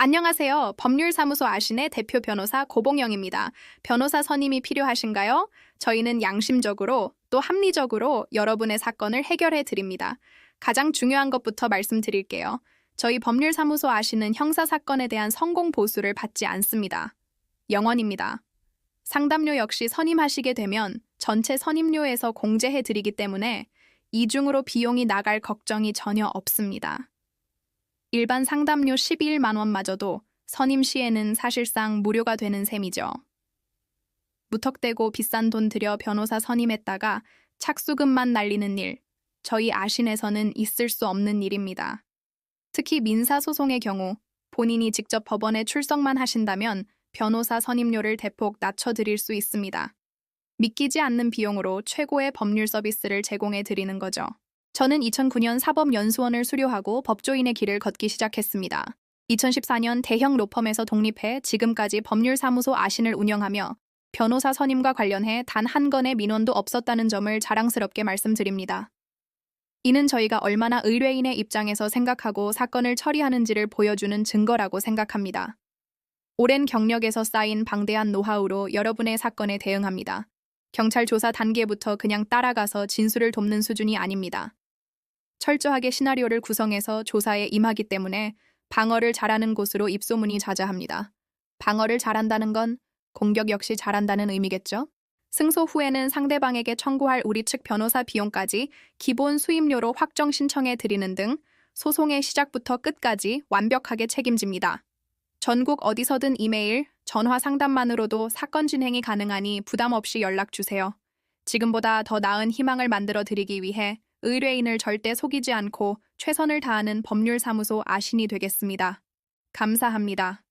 안녕하세요. 법률사무소 아신의 대표 변호사 고봉영입니다. 변호사 선임이 필요하신가요? 저희는 양심적으로 또 합리적으로 여러분의 사건을 해결해 드립니다. 가장 중요한 것부터 말씀드릴게요. 저희 법률사무소 아신은 형사사건에 대한 성공 보수를 받지 않습니다. 영원입니다. 상담료 역시 선임하시게 되면 전체 선임료에서 공제해 드리기 때문에 이중으로 비용이 나갈 걱정이 전혀 없습니다. 일반 상담료 12만 원마저도 선임 시에는 사실상 무료가 되는 셈이죠. 무턱대고 비싼 돈 들여 변호사 선임했다가 착수금만 날리는 일, 저희 아신에서는 있을 수 없는 일입니다. 특히 민사소송의 경우 본인이 직접 법원에 출석만 하신다면 변호사 선임료를 대폭 낮춰드릴 수 있습니다. 믿기지 않는 비용으로 최고의 법률 서비스를 제공해 드리는 거죠. 저는 2009년 사법연수원을 수료하고 법조인의 길을 걷기 시작했습니다. 2014년 대형 로펌에서 독립해 지금까지 법률사무소 아신을 운영하며 변호사 선임과 관련해 단 한 건의 민원도 없었다는 점을 자랑스럽게 말씀드립니다. 이는 저희가 얼마나 의뢰인의 입장에서 생각하고 사건을 처리하는지를 보여주는 증거라고 생각합니다. 오랜 경력에서 쌓인 방대한 노하우로 여러분의 사건에 대응합니다. 경찰 조사 단계부터 그냥 따라가서 진술을 돕는 수준이 아닙니다. 철저하게 시나리오를 구성해서 조사에 임하기 때문에 방어를 잘하는 곳으로 입소문이 자자합니다. 방어를 잘한다는 건 공격 역시 잘한다는 의미겠죠? 승소 후에는 상대방에게 청구할 우리 측 변호사 비용까지 기본 수임료로 확정 신청해 드리는 등 소송의 시작부터 끝까지 완벽하게 책임집니다. 전국 어디서든 이메일, 전화 상담만으로도 사건 진행이 가능하니 부담 없이 연락 주세요. 지금보다 더 나은 희망을 만들어 드리기 위해 의뢰인을 절대 속이지 않고 최선을 다하는 법률사무소 아신이 되겠습니다. 감사합니다.